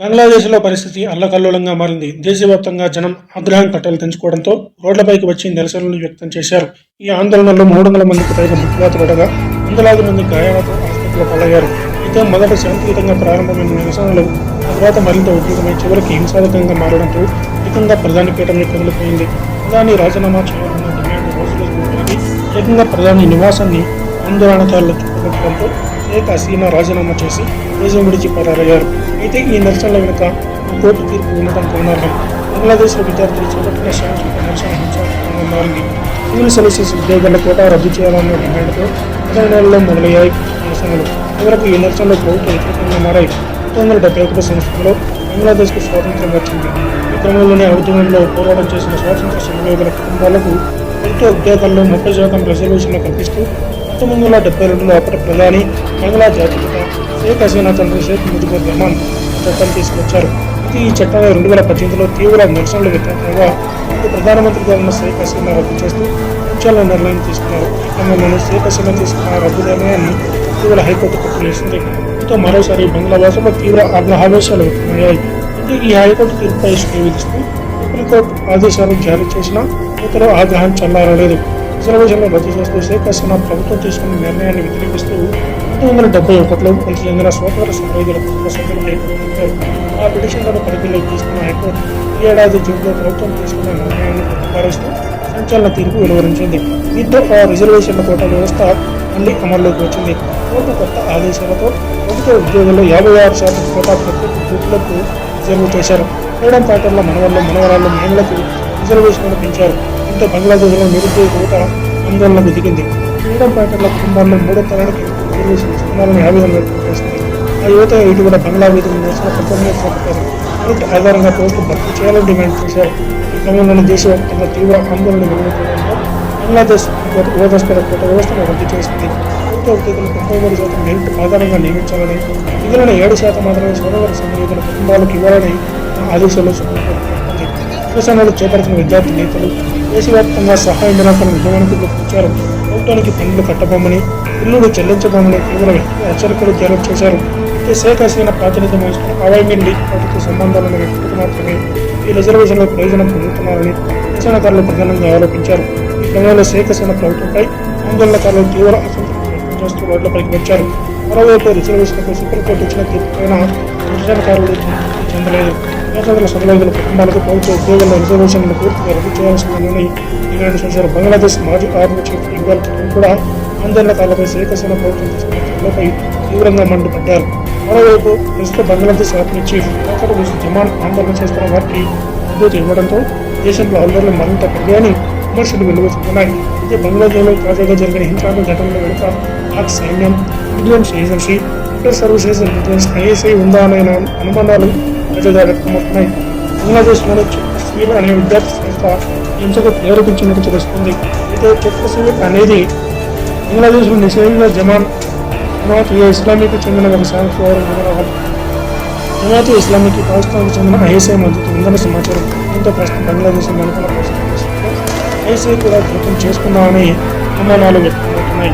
బంగ్లాదేశ్లో పరిస్థితి అల్లకల్లోలంగా మారింది. దేశవ్యాప్తంగా జనం ఆగ్రహం కట్టలు తెంచుకోవడంతో రోడ్లపైకి వచ్చి నిరసనలు వ్యక్తం చేశారు. ఈ ఆందోళనలో మూడు వందల మందికి పైగా మృతుగాతులు పడగా వందలాది మంది గాయాలతో ఆసుపత్రిలో పాలయ్యారు. అయితే మొదట శాంతియుతంగా ప్రారంభమైన నిరసనలు తర్వాత మరింత ఉద్యోగమై చివరికి హింసాత్మకంగా మారడంతో ఏకంగా ప్రధాని పీఠంలో కదిలిపోయింది ప్రధాని రాజీనామా చేయాలన్న డిమాండ్ రోజులు ఏకంగా ప్రధాని నివాసాన్ని ఆందోళనకారులు చుట్టుముట్టడంతో షేక్ హసీనా రాజీనామా చేసి దేశం విడిచి పరారయ్యారు అయితే ఈ నిరసనల వెనుక కోర్టు తీర్పు ఉండటం గమనార్హం బంగ్లాదేశ్లో విద్యార్థులు చేపట్టిన శాంతియుత నిరసన హింసాత్మకంగా మారింది సివిల్ సర్వీసెస్ ఉద్యోగాల కోటా రద్దు చేయాలన్న డిమాండ్తో పదహారు నెలల్లో మొదలయ్యాయి నిరసనలు. చివరకు ఈ నిరసనలు ప్రభుత్వ వ్యతిరేకంగా మారాయి. పంతొమ్మిది వందల డెబ్బై ఒకటి సంవత్సరంలో బంగ్లాదేశ్కు స్వాతంత్రం వచ్చింది. ఈ క్రమంలోనే ఉద్యమంలో పోరాటం చేసిన స్వాతంత్ర సమయోగుల కుటుంబాలకు ప్రభుత్వ ఉద్యోగాల్లో ముప్పై శాతం రిజర్వేషన్లు కల్పిస్తూ పంతొమ్మిది వందల డెబ్బై రెండులో అప్పటి ప్రధాని బంగ్లా జాతిపిత షేక్ హసీనా తండ్రి షేక్ ముజిబుర్ రెహమాన్ చట్టం తీసుకొచ్చారు. ఇది ఈ చట్టంలో రెండు వేల పద్దెనిమిదిలో తీవ్ర నిరసనలు వ్యతిరేకంగా అప్పుడు ప్రధానమంత్రిగా ఉన్న షేక్ హసీనా రద్దు చేస్తూ సంచలన నిర్ణయం తీసుకున్నారు. ఈ క్రమంలోనే షేక్ హసీనా తీసుకున్న రద్దు నిర్ణయాన్ని ఇటీవల హైకోర్టు కొట్టివేసింది దీంతో మరోసారి బంగ్లా భాషలో తీవ్ర ఆగ్రహావేశాలు వ్యక్తమయ్యాయి. అంటే ఈ హైకోర్టు తీర్పుపై స్టే విధిస్తూ సుప్రీంకోర్టు ఆదేశాలు జారీ చేసినా ఇతర ఆగ్రహం చల్లారలేదు. రిజర్వేషన్లు రద్దు చేస్తూ షేక్ హసీనా ప్రభుత్వం తీసుకున్న నిర్ణయాన్ని వ్యతిరేకిస్తూ పంతొమ్మిది వందల డెబ్బై ఒకటిలో కొంత చెందిన స్వతంత్ర సమరయోధుల కుటుంబ సభ్యులు హైకోర్టు ఆ పిటిషన్లను పరిధిలోకి తీసుకున్న హైకోర్టు ఈ ఏడాది జూన్లో ప్రభుత్వం తీసుకున్న నిర్ణయాన్ని ప్రతిపాదిస్తూ సంచలన తీర్పు వెలువరించింది దీంతో ఆ రిజర్వేషన్ల కోట వ్యవస్థ మళ్ళీ అమల్లోకి వచ్చింది కోర్టు కొత్త ఆదేశాలతో ప్రభుత్వ ఉద్యోగుల్లో యాభై ఆరు శాతం కోటా ప్రత్యేక గ్రూపులకు రిజర్వ్ చేశారు ఫ్రీడమ్ మనవాళ్ళు మనవల్లో మనవరాళ్ళు మహిళలకు రిజర్వేషన్లు పెంచారు దీంతో బంగ్లాదేశ్లో నిరుద్యోగ యువత ఆందోళనకు దిగింది. ఫ్రీడమ్ ఫైటర్ల కుటుంబాల్లో మూడో తరానికి రిజర్వేషన్ ఇస్తున్నారని ఆవేదన వ్యక్తం చేసింది ఆ యువత ఇటీవల బంగ్లా వీధులు నిరసన ప్రకటన చేపట్టారు. మెరిట్ ఆధారంగా ప్రభుత్వం భర్తీ చేయాలని డిమాండ్ చేశారు. ఈ క్రమంలోనే దేశవ్యాప్తంగా తీవ్ర ఆందోళన వెలువడడంతో బంగ్లాదేశ్ ఓదస్కర కోట వ్యవస్థను రద్దు చేసింది. ప్రభుత్వ ఉద్యోగులు ముప్పై మూడు శాతం మెరిట్ ఆధారంగా నియమించాలని మిగిలిన ఏడు శాతం మాత్రమే సోదర సమయోధుల కుటుంబాలకు ఇవ్వాలని ఆదేశాలు సుప్రీంకోర్టు పేర్కొంది. చేపడుతున్న విద్యార్థి నేతలు దేశవ్యాప్తంగా సహాయ నిరాకరణ ఉద్యమానికి ప్రచారం ప్రభుత్వానికి పన్నులు కట్టబోమని ఇల్లులు చెల్లించబోమని తీవ్ర హెచ్చరికలు జారీ చేశారు. అయితే షేక్ హసీనా ప్రాతినిధ్యం వహిస్తున్న అవామీ లీగ్ పార్టీతో సంబంధాలున్న వ్యక్తులకు మాత్రమే ఈ రిజర్వేషన్ల ప్రయోజనం పొందుతున్నారని నిరసనకారులు ప్రధానంగా ఆరోపించారు. ఈ క్రమంలో షేక్ హసీనా ప్రభుత్వంపై ఆందోళనకారులు తీవ్ర అసంతృప్తి వ్యక్తం చేస్తూ రోడ్లపైకి వచ్చారు. మరోవైపు రిజర్వేషన్లపై సుప్రీంకోర్టు ఇచ్చిన తీర్పుపైన నిరసనకారులు సంతృప్తి చెందలేదు స్వాతంత్ర సమరయోధుల కుటుంబాలకు ప్రభుత్వ ఉద్యోగుల రిజర్వేషన్లు పూర్తిగా రద్దు చేయాల్సిందని డిమాండ్ చేశారు బంగ్లాదేశ్ మాజీ ఆర్మీ చీఫ్ ఇక్బాల్ పఠాన్ కూడా ఆందోళనకారులపై షేక్ హసీనా ప్రభుత్వం తీసుకున్న చర్యలపై తీవ్రంగా మండిపడ్డారు. మరోవైపు ప్రస్తుత Bangladesh army chief doctor Zaman ఆందోళన చేస్తున్న వారికి మద్దతు ఇవ్వడంతో దేశంలో అల్లర్లు మరింత పెరిగాయని విమర్శలు వెలువడుతున్నాయి అయితే బంగ్లాదేశ్లో తాజాగా జరిగిన హింసాత్మక ఘటనల వెనుక పాక్ సైన్యం Indians agency inter services intelligence ISI ఉందా అనే అనుమానాలు తాజాగా వ్యక్తమవుతున్నాయి బంగ్లాదేశ్లోని చెక్కస్వీల్ అనే విద్యార్థి సంస్థ ఎంతగా హింసకు ప్రేరేపించినట్టు తెలుస్తుంది అయితే చెక్కస్వీల్ అనేది బంగ్లాదేశ్లో నిషేధిత జమాన్ జమాత్ ఏ ఇస్లామీకి చెందిన ఒక సాంస్కృతిక వివరాలు జమాత్ ఇస్లామీకి పాకిస్తాన్కు చెందిన ఐఎస్ఐ మద్దతు ఉందన్న సమాచారం దీంతో ప్రస్తుతం బంగ్లాదేశ్ నెలకొన్న పరిస్థితుల్లో ఐఎస్ఐ కూడా జోక్యం చేసుకుందామని అనుమానాలు వ్యక్తమవుతున్నాయి